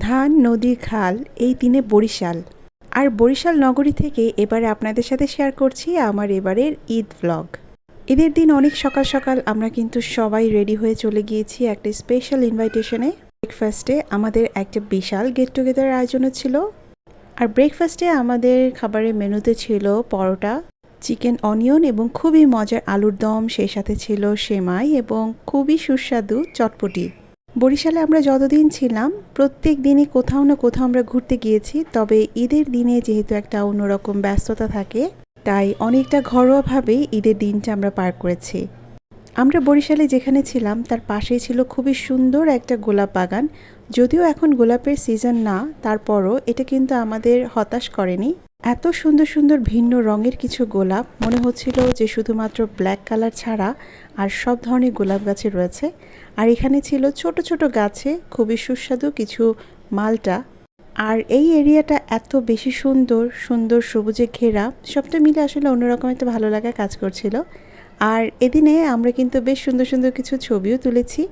ধান, নদী, খাল, এই দিনে বরিশাল। আর বরিশাল নগরী থেকে এবারে আপনাদের সাথে শেয়ার করছি আমার এবারের ঈদ ব্লগ ঈদের দিন অনেক সকাল সকাল আমরা কিন্তু সবাই রেডি হয়ে চলে গিয়েছি একটা স্পেশাল ইনভাইটেশনে ব্রেকফাস্টে আমাদের একটা বিশাল গেট টুগেদার আয়োজন ছিল। আর ব্রেকফাস্টে আমাদের খাবারের মেনুতে ছিল পরোটা চিকেন অনিয়ন এবং খুবই মজার আলুর দম, সেই সাথে ছিল সেমাই এবং খুবই সুস্বাদু চটপটি। বরিশালে আমরা যতদিন ছিলাম, প্রত্যেক দিনই কোথাও না কোথাও আমরা ঘুরতে গিয়েছি, তবে ঈদের দিনে যেহেতু একটা অন্যরকম ব্যস্ততা থাকে, তাই অনেকটা ঘরোয়াভাবেই ঈদের দিনটা আমরা পার করেছি। আমরা বরিশালে যেখানে ছিলাম, তার পাশেই ছিল খুবই সুন্দর একটা গোলাপ বাগান, যদিও এখন গোলাপের সিজন না, তারপরও এটা কিন্তু আমাদের হতাশ করেনি। এত সুন্দর সুন্দর ভিন্ন রঙের কিছু গোলাপ, মনে হচ্ছিল যে শুধুমাত্র ব্ল্যাক কালার ছাড়া আর সব ধরনের গোলাপ গাছে রয়েছে। আর এখানে ছিল ছোট ছোট গাছে খুবই সুস্বাদু কিছু মালটা। আর এই এরিয়াটা এত বেশি সুন্দর সুন্দর সবুজে ঘেরা, সবটা মিলে আসলে অন্যরকম একটা ভালো লাগা কাজ করছিল। আর এদিনে আমরা কিন্তু বেশ সুন্দর সুন্দর কিছু ছবিও তুলেছি।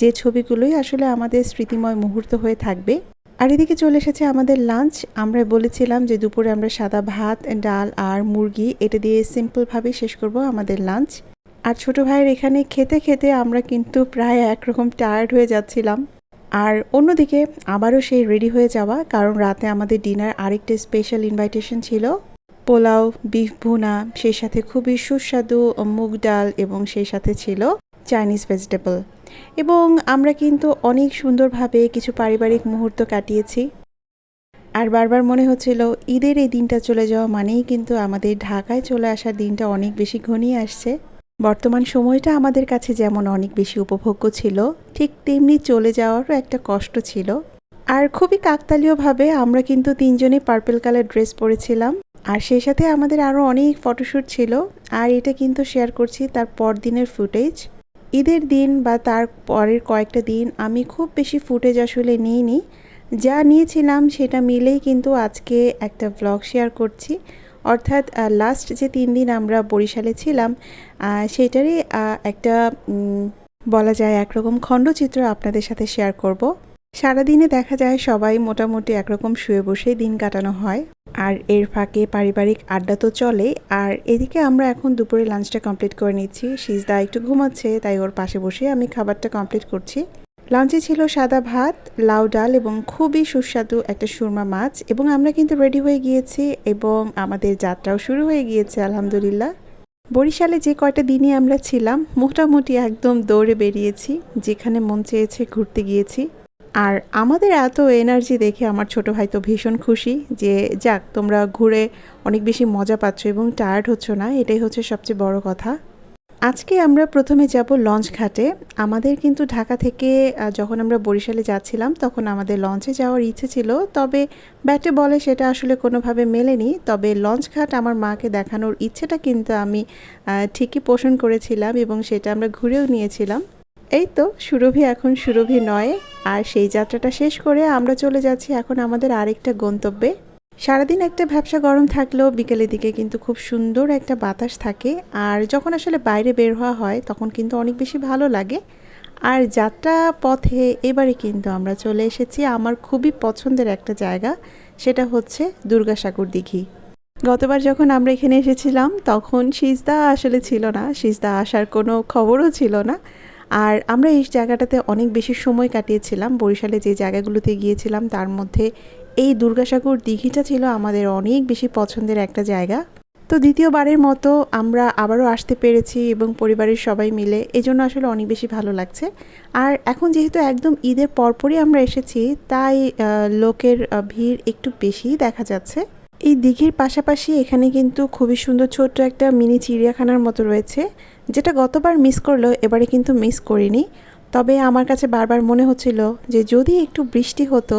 যে ছবিগুলোই আসলে আমাদের স্মৃতিময় মুহূর্ত হয়ে থাকবে আর এদিকে চলে এসেছে আমাদের লাঞ্চ আমরা বলেছিলাম যে দুপুরে আমরা সাদা ভাত, ডাল আর মুরগি এটা দিয়ে সিম্পলভাবে শেষ করব আমাদের লাঞ্চ আর ছোট ভাইয়ের এখানে খেতে খেতে আমরা কিন্তু প্রায় একরকম টায়ার্ড হয়ে যাচ্ছিলাম। আর অন্যদিকে আবারও সেই রেডি হয়ে যাওয়া, কারণ রাতে আমাদের ডিনার আরেকটা স্পেশাল ইনভাইটেশন ছিল। পোলাও বিফ ভুনা, সেই সাথে খুবই সুস্বাদু মুগ ডাল এবং সেই সাথে ছিল চাইনিজ ভেজিটেবল এবং আমরা কিন্তু অনেক সুন্দরভাবে কিছু পারিবারিক মুহূর্ত কাটিয়েছি। আর বারবার মনে হচ্ছিল, ঈদের এই দিনটা চলে যাওয়া মানেই কিন্তু আমাদের ঢাকায় চলে আসার দিনটা অনেক বেশি ঘনিয়ে আসছে। বর্তমান সময়টা আমাদের কাছে যেমন অনেক বেশি উপভোগ্য ছিল, ঠিক তেমনি চলে যাওয়ারও একটা কষ্ট ছিল। আর খুবই কাকতালীয়ভাবে আমরা কিন্তু তিনজনে পার্পেল কালার ড্রেস পরেছিলাম। আর সেই সাথে আমাদের আরও অনেক ফটোশ্যুট ছিল। আর এটা কিন্তু শেয়ার করছি তার পরদিনের ফুটেজ ঈদের দিন বা তার পরের কয়েকটা দিন আমি খুব বেশি ফুটেজ আসলে নিইনি। যা নিয়েছিলাম সেটা মিলেই কিন্তু আজকে একটা ব্লগ শেয়ার করছি। অর্থাৎ লাস্ট যে তিন দিন আমরা বরিশালে ছিলাম সেটারই একটা বলা যায় একরকম খণ্ডচিত্র আপনাদের সাথে শেয়ার করব। সারাদিনে দেখা যায় সবাই মোটামুটি একরকম শুয়ে বসেই দিন কাটানো হয়। আর এর ফাঁকে পারিবারিক আড্ডা তো চলে আর এদিকে আমরা এখন দুপুরে লাঞ্চটা কমপ্লিট করে নিচ্ছি। সিজদা একটু ঘুমাচ্ছে, তাই ওর পাশে বসে আমি খাবারটা কমপ্লিট করছি। লাঞ্চে ছিল সাদা ভাত, লাউ ডাল এবং খুবই সুস্বাদু একটা সুরমা মাছ এবং আমরা কিন্তু রেডি হয়ে গিয়েছি এবং আমাদের যাত্রাও শুরু হয়ে গিয়েছে, আলহামদুলিল্লাহ। বরিশালে যে কয়টা দিনই আমরা ছিলাম, মোটামুটি একদম দৌড়ে বেরিয়েছি, যেখানে মন চেয়েছে ঘুরতে গিয়েছি। আর আমাদের এত এনার্জি দেখে আমার ছোট ভাই তো ভীষণ খুশি যে, যাক, তোমরা ঘুরে অনেক বেশি মজা পাচ্ছ এবং টায়ার্ড হচ্ছ না, এটাই হচ্ছে সবচেয়ে বড় কথা। আজকে আমরা প্রথমে যাব লঞ্চ ঘাটে। আমাদের কিন্তু ঢাকা থেকে যখন আমরা বরিশালে যাচ্ছিলাম, তখন আমাদের লঞ্চে যাওয়ার ইচ্ছে ছিল, তবে ব্যাটে বলে সেটা আসলে কোনোভাবে মেলেনি। তবে লঞ্চ ঘাট আমার মাকে দেখানোর ইচ্ছেটা কিন্তু আমি ঠিকই পোষণ করেছিলাম এবং সেটা আমরা ঘুরেও নিয়েছিলাম। এই তো, সুরভি এখন সুরভি নয়, আর সেই যাত্রাটা শেষ করে আমরা চলে যাচ্ছি এখন আমাদের আরেকটা গন্তব্যে। সারাদিন একটা ব্যবসা গরম থাকলেও বিকেলের দিকে কিন্তু খুব সুন্দর একটা বাতাস থাকে, আর যখন আসলে বাইরে বের হওয়া হয় তখন কিন্তু অনেক বেশি ভালো লাগে। আর যাত্রা পথে এবারে কিন্তু আমরা চলে এসেছি আমার খুবই পছন্দের একটা জায়গা, সেটা হচ্ছে দুর্গাসাগর দিঘি। গতবার যখন আমরা এখানে এসেছিলাম তখন সিজদা আসলে ছিল না, সিজদা আসার কোনো খবরও ছিল না। আর আমরা এই জায়গাটাতে অনেক বেশি সময় কাটিয়েছিলাম। বরিশালে যে জায়গাগুলোতে গিয়েছিলাম, তার মধ্যে এই দুর্গাসাগর দিঘিটা ছিল আমাদের অনেক বেশি পছন্দের একটা জায়গা। তো দ্বিতীয়বারের মতো আমরা আবারও আসতে পেরেছি এবং পরিবারের সবাই মিলে। এই জন্য আসলে অনেক বেশি ভালো লাগছে। আর এখন যেহেতু একদম ঈদের পরপরই আমরা এসেছি, তাই লোকের ভিড় একটু বেশিই দেখা যাচ্ছে। এই দিঘির পাশাপাশি এখানে কিন্তু খুবই সুন্দর ছোট্ট একটা মিনি চিড়িয়াখানার মতো রয়েছে, যেটা গতবার মিস করলেও এবারে কিন্তু মিস করিনি। তবে আমার কাছে বারবার মনে হচ্ছিল যে যদি একটু বৃষ্টি হতো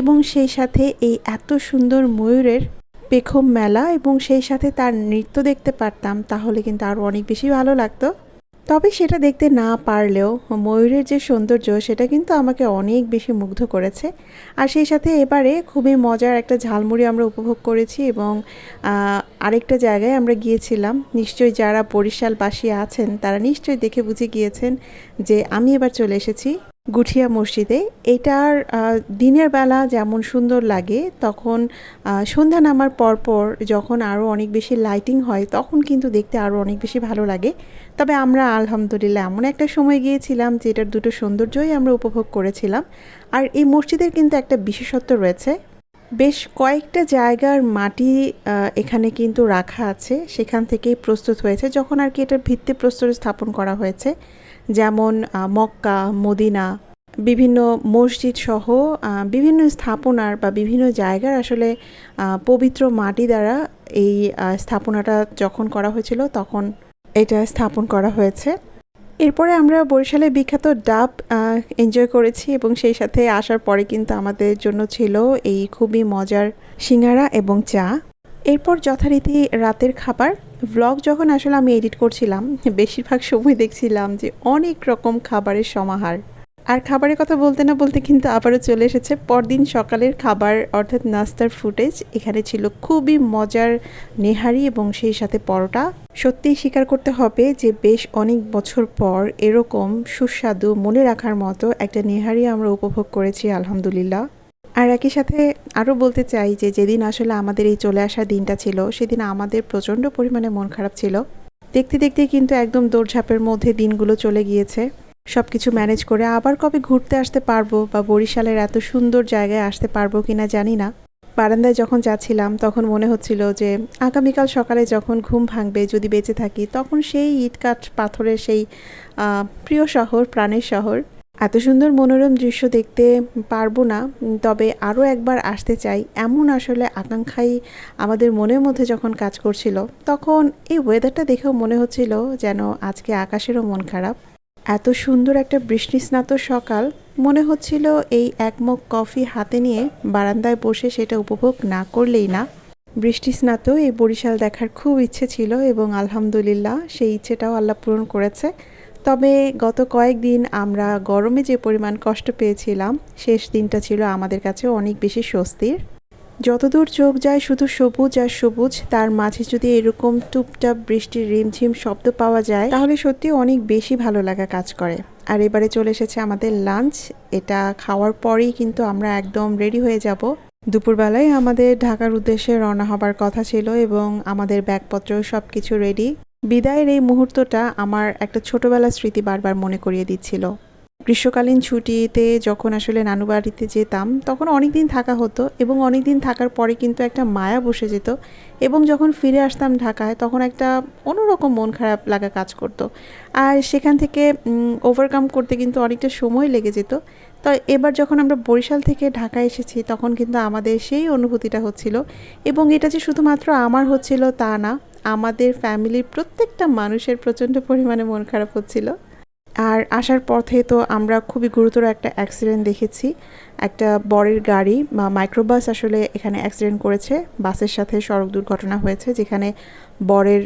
এবং সেই সাথে এই এত সুন্দর ময়ূরের পেখম মেলা এবং সেই সাথে তার নৃত্য দেখতে পারতাম, তাহলে কিন্তু আরও অনেক বেশি ভালো লাগতো। তবে সেটা দেখতে না পারলেও ময়ূরের যে সৌন্দর্য, সেটা কিন্তু আমাকে অনেক বেশি মুগ্ধ করেছে। আর সেই সাথে এবারে খুবই মজার একটা ঝালমুড়ি আমরা উপভোগ করেছি এবং আরেকটা জায়গায় আমরা গিয়েছিলাম। নিশ্চয়ই যারা বরিশালবাসী আছেন, তারা নিশ্চয়ই দেখে বুঝে গিয়েছেন যে আমি এবার চলে এসেছি গুঠিয়া মসজিদে। এটার দিনের বেলা যেমন সুন্দর লাগে, তখন সন্ধ্যা নামার পরপর যখন আরও অনেক বেশি লাইটিং হয়, তখন কিন্তু দেখতে আরও অনেক বেশি ভালো লাগে। তবে আমরা আলহামদুলিল্লাহ এমন একটা সময় গিয়েছিলাম যে এটার দুটো সৌন্দর্যই আমরা উপভোগ করেছিলাম। আর এই মসজিদের কিন্তু একটা বিশেষত্ব রয়েছে বেশ কয়েকটা জায়গার মাটি এখানে কিন্তু রাখা আছে। সেখান থেকেই প্রস্তুত হয়েছে। যখন আর কি এটার ভিত্তি ভিত্তিপ্রস্তর স্থাপন করা হয়েছে, যেমন মক্কা, মদিনা, বিভিন্ন মসজিদ সহ বিভিন্ন স্থাপনার বা বিভিন্ন জায়গার আসলে পবিত্র মাটি দ্বারা এই স্থাপনাটা যখন করা হয়েছিল, তখন এটা স্থাপন করা হয়েছে। এরপরে আমরা বরিশালের বিখ্যাত ডাব এনজয় করেছি এবং সেই সাথে আসার পরে কিন্তু আমাদের জন্য ছিল এই খুবই মজার সিঙ্গারা এবং চা। এরপর যথারীতি রাতের খাবার। ভ্লগ যখন আসলে আমি এডিট করছিলাম, বেশিরভাগ সময় দেখছিলাম যে অনেক রকম খাবারের সমাহার। আর খাবারের কথা বলতে না বলতে কিন্তু আবারও চলে এসেছে। পরদিন সকালের খাবার অর্থাৎ নাস্তার ফুটেজ এখানে ছিল খুবই মজার নেহারি এবং সেই সাথে পরোটা। সত্যিই স্বীকার করতে হবে যে বেশ অনেক বছর পর এরকম সুস্বাদু মনে রাখার মতো একটা নেহারি আমরা উপভোগ করেছি, আলহামদুলিল্লাহ। আর একই সাথে আরও বলতে চাই যে যেদিন আসলে আমাদের এই চলে আসার দিনটা ছিল, সেদিন আমাদের প্রচণ্ড পরিমাণে মন খারাপ ছিল। দেখতে দেখতে কিন্তু একদম দৌড়ঝাঁপের মধ্যে দিনগুলো চলে গিয়েছে। সব কিছু ম্যানেজ করে আবার কবে ঘুরতে আসতে পারব বা বরিশালের এত সুন্দর জায়গায় আসতে পারব কিনা জানি না। বারান্দায় যখন যাচ্ছিলাম, তখন মনে হচ্ছিল যে আগামীকাল সকালে যখন ঘুম ভাঙবে, যদি বেঁচে থাকি, তখন সেই ইটকাট পাথরের সেই প্রিয় শহর, প্রাণের শহর। এত সুন্দর মনোরম দৃশ্য দেখতে পারব না, তবে আরও একবার আসতে চাই এমন আসলে আকাঙ্ক্ষাই আমাদের মনের মধ্যে যখন কাজ করছিল, তখন এই ওয়েদারটা দেখেও মনে হচ্ছিল যেন আজকে আকাশেরও মন খারাপ। এত সুন্দর একটা বৃষ্টিস্নাত সকাল, মনে হচ্ছিল এই এক মগ কফি হাতে নিয়ে বারান্দায় বসে সেটা উপভোগ না করলেই না। বৃষ্টিস্নাত এই বরিশাল দেখার খুব ইচ্ছে ছিল এবং আলহামদুলিল্লাহ সেই ইচ্ছেটাও আল্লাহ পূরণ করেছে। তবে গত কয়েকদিন আমরা গরমে যে পরিমাণ কষ্ট পেয়েছিলাম, শেষ দিনটা ছিল আমাদের কাছে অনেক বেশি স্বস্তির। যতদূর চোখ যায় শুধু সবুজ আর সবুজ, তার মাঝে যদি এরকম টুপটাপ বৃষ্টির রিমঝিম শব্দ পাওয়া যায়, তাহলে সত্যি অনেক বেশি ভালো লাগা কাজ করে। আর এবারে চলে এসেছে আমাদের লাঞ্চ এটা খাওয়ার পরেই কিন্তু আমরা একদম রেডি হয়ে যাব। দুপুরবেলায় আমাদের ঢাকার উদ্দেশ্যে রওনা হবার কথা ছিল এবং আমাদের ব্যাগপত্র সব কিছু রেডি বিদায়ের এই মুহূর্তটা আমার একটা ছোটবেলার স্মৃতি বারবার মনে করিয়ে দিচ্ছিল। গ্রীষ্মকালীন ছুটিতে যখন আসলে নানু বাড়িতে যেতাম, তখন অনেক দিন থাকা হতো এবং অনেক দিন থাকার পরে কিন্তু একটা মায়া বসে যেত এবং যখন ফিরে আসতাম ঢাকায়, তখন একটা অন্যরকম মন খারাপ লাগা কাজ করতো। আর সেখান থেকে ওভারকাম করতে কিন্তু অনেকটা সময় লেগে যেত। তো এবার যখন আমরা বরিশাল থেকে ঢাকায় এসেছি, তখন কিন্তু আমাদের সেই অনুভূতিটা হচ্ছিল এবং এটা যে শুধুমাত্র আমার হচ্ছিল তা না, আমাদের ফ্যামিলির প্রত্যেকটা মানুষের প্রচণ্ড পরিমাণে মন খারাপ হচ্ছিল। আর আসার পথে তো আমরা খুবই গুরুতর একটা অ্যাক্সিডেন্ট দেখেছি। একটা বরের গাড়ি বা মাইক্রোবাস আসলে এখানে অ্যাক্সিডেন্ট করেছে। বাসের সাথে সড়ক দুর্ঘটনা হয়েছে, যেখানে বরের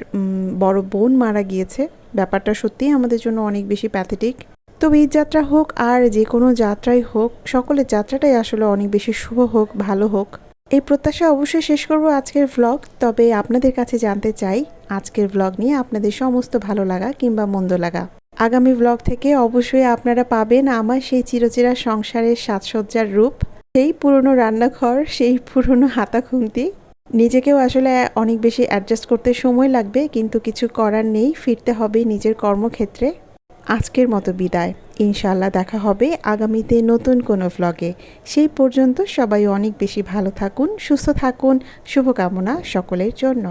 বড় বোন মারা গিয়েছে। ব্যাপারটা সত্যিই আমাদের জন্য অনেক বেশি প্যাথেটিক তবে এই যাত্রা হোক আর যে কোনো যাত্রাই হোক, সকলের যাত্রাটাই আসলে অনেক বেশি শুভ হোক, ভালো হোক। এই প্রত্যাশা অবশ্যই শেষ করব আজকের ভ্লগ তবে আপনাদের কাছে জানতে চাই, আজকের ভ্লগ নিয়ে আপনাদের সমস্ত ভালো লাগা কিংবা মন্দ লাগা। আগামী ব্লগ থেকে অবশ্যই আপনারা পাবেন আমার সেই চিরচেরা সংসারের সাজসজ্জার রূপ, সেই পুরনো রান্নাঘর, সেই পুরনো হাতা খুন্তি। নিজেকেও আসলে অনেক বেশি অ্যাডজাস্ট করতে সময় লাগবে, কিন্তু কিছু করার নেই, ফিরতে হবে নিজের কর্মক্ষেত্রে। আজকের মতো বিদায়। ইনশাল্লাহ দেখা হবে আগামীতে নতুন কোনো ভ্লগে সেই পর্যন্ত সবাই অনেক বেশি ভালো থাকুন, সুস্থ থাকুন, শুভকামনা সকলের জন্য।